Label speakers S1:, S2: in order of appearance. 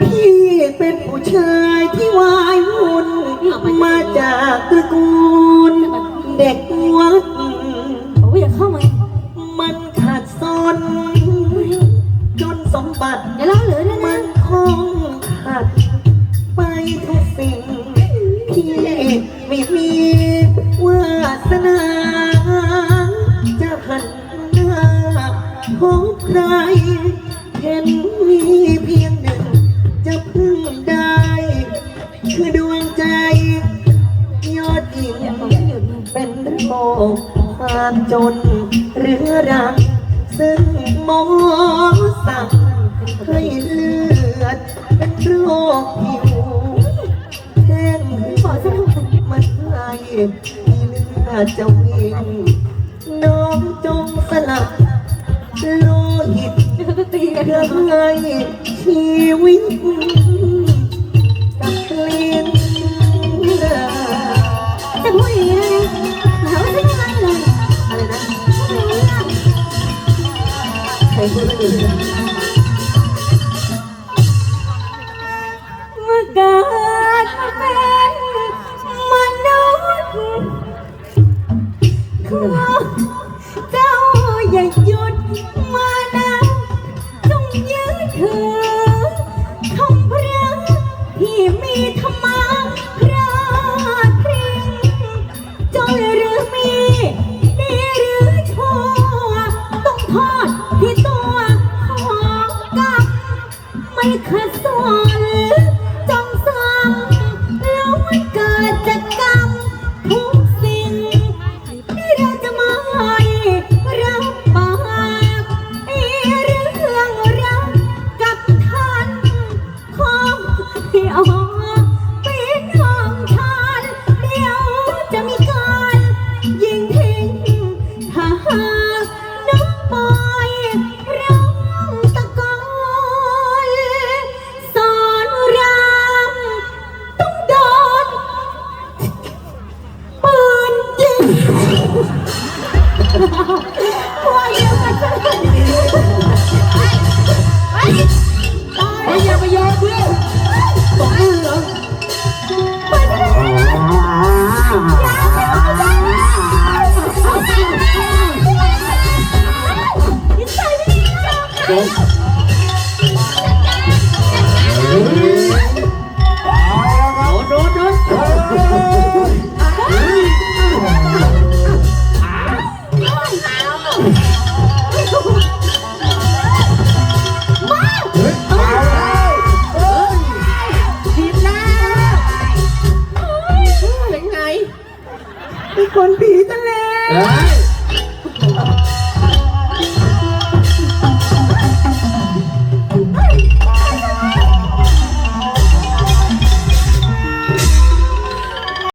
S1: พี่เป็นผู้ชายที่วายวุ่นมาจากตระกูล เด็กวัด
S2: โอ้ยอย่าเข้ามา
S1: มันขาดซนจนสมบัติ
S2: อย่าเล่าเหลือเลย
S1: มั
S2: นะ
S1: นคงขาดไปทุกสิ่งที่ไม่มีวาสนา ใคร เห็นมีเพียงหนึ่ง จะพึ่งได้ คือดวงใจ ยอดหญิงเป็นโรคความจนเรื้อรัง ซึ่งหมอสั่งให้เลือด เป็นโรคผิวแห้งขอสักมันไหลที่เลือดจะวิ่งน้องจงสลับ โลหิต
S2: เดี๋ยวเขาจะตีกัน
S1: เพื่อให้ชีวิตกับเลียน
S2: แต่พูดอย่างนี้นะหาว่าฉันยังไงเลย
S1: อะไรนะ
S2: ไม่รู้เรื่อง
S1: ใครพูดไม่ดี
S2: เมื่อกิด มานะจงยืดถือคำพระที่มีธรรมะพระพริงจนหรือมีดีหรือชั่วต้องโทษที่ตัวของกรรมไม่ขัดสนจงสั่งแล้วมันเกิดจากกรรมทุก ปอยร้องตะโกนสอนรามต้องโดนปืนยิ
S1: ง เป็นคนผีทะเล
S3: เฮ้ย